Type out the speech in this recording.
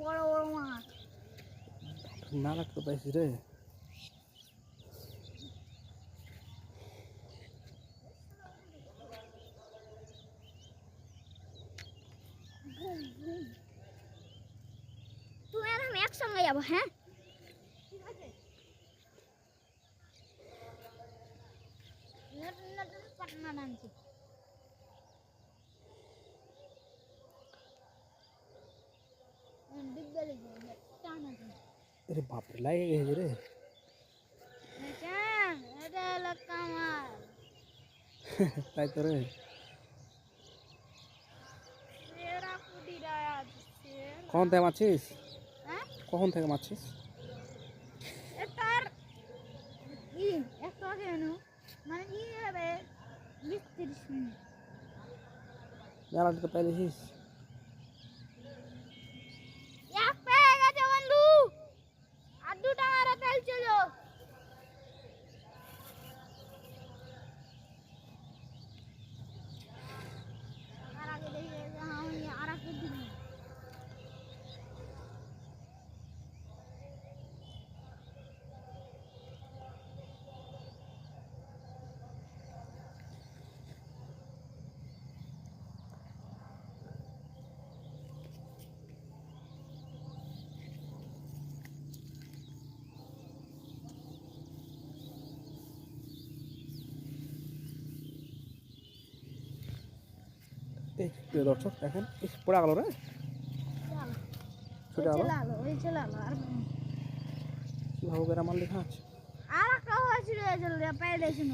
বড় বড় মাছ না রাখতে পাইছি রে তুমি আর আমি যাব হ্যাঁ নতুন পাটনা কামাল তাই তো রে সেরা কুটি রায় আছে কখন থেকে মারছিস হ্যাঁ কখন থেকে মারছিস এটার ই একটু এই প্রিয় দর্শক দেখেন এই পড়ে গেল রে ছুটে আর কীভাবে করে আমার লেখা আছে আর একটা হয়েছিল পেলে ছিল